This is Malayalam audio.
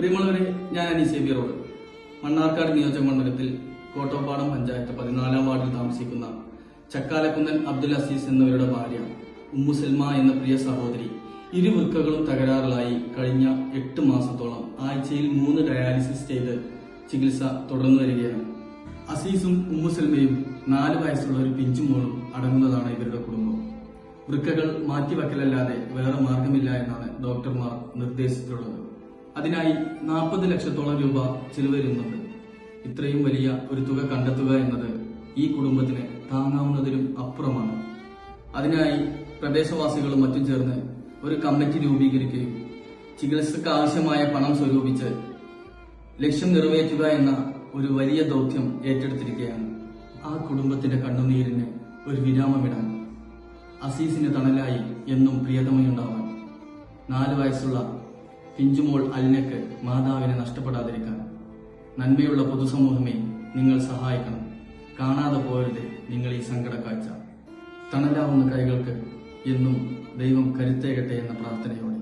പ്രിയമുള്ളവരെ ഞാൻ അനീസ് റോഡ് മണ്ണാർക്കാട് നിയോജക മണ്ഡലത്തിൽ കോട്ടോപ്പാടം പഞ്ചായത്ത് പതിനാലാം വാർഡിൽ താമസിക്കുന്ന ചക്കാലക്കുന്നൻ അബ്ദുൽ അസീസ് എന്നിവരുടെ ഭാര്യ ഉമ്മു സൽമ എന്ന പ്രിയ സഹോദരി ഇരു വൃക്കകളും തകരാറിലായി കഴിഞ്ഞ എട്ട് മാസത്തോളം ആഴ്ചയിൽ മൂന്ന് ഡയാലിസിസ് ചെയ്ത് ചികിത്സ തുടർന്നു വരികയാണ്. അസീസും ഉമ്മു സൽമയും നാല് വയസ്സുള്ള ഒരു പിഞ്ചുമോളും അടങ്ങുന്നതാണ് ഇവരുടെ കുടുംബം. വൃക്കകൾ മാറ്റിവെക്കലല്ലാതെ വേറെ മാർഗമില്ല എന്നാണ് ഡോക്ടർമാർ നിർദ്ദേശിച്ചിട്ടുള്ളത്. അതിനായി നാൽപ്പത് ലക്ഷത്തോളം രൂപ ചിലവ് വരുന്നുണ്ട് ഇത്രയും വലിയ ഒരു തുക കണ്ടെത്തുക എന്നത് ഈ കുടുംബത്തിന് താങ്ങാവുന്നതിലും അപ്പുറമാണ്. അതിനായി പ്രദേശവാസികളും മറ്റും ചേർന്ന് ഒരു കമ്മിറ്റി രൂപീകരിക്കുകയും ചികിത്സക്ക് ആവശ്യമായ പണം സ്വരൂപിച്ച് ലക്ഷ്യം നിറവേറ്റുക എന്ന ഒരു വലിയ ദൗത്യം ഏറ്റെടുത്തിരിക്കുകയാണ്. ആ കുടുംബത്തിന്റെ കണ്ണുനീരിന് ഒരു വിരാമമിടാൻ അസീസിന് തണലായി എന്നും പ്രിയതമയുണ്ടാവാൻ നാല് വയസ്സുള്ള പിഞ്ചുമോൾ അലിനക്ക് മാതാവിനെ നഷ്ടപ്പെടാതിരിക്കാൻ. നന്മയുള്ള പൊതുസമൂഹമേ നിങ്ങൾ സഹായിക്കണം. കാണാതെ പോകരുത് നിങ്ങൾ ഈ സങ്കട കാഴ്ച. തണലാവുന്ന കൈകൾക്ക് എന്നും ദൈവം കരുത്തേകട്ടെ എന്ന പ്രാർത്ഥനയോടെ.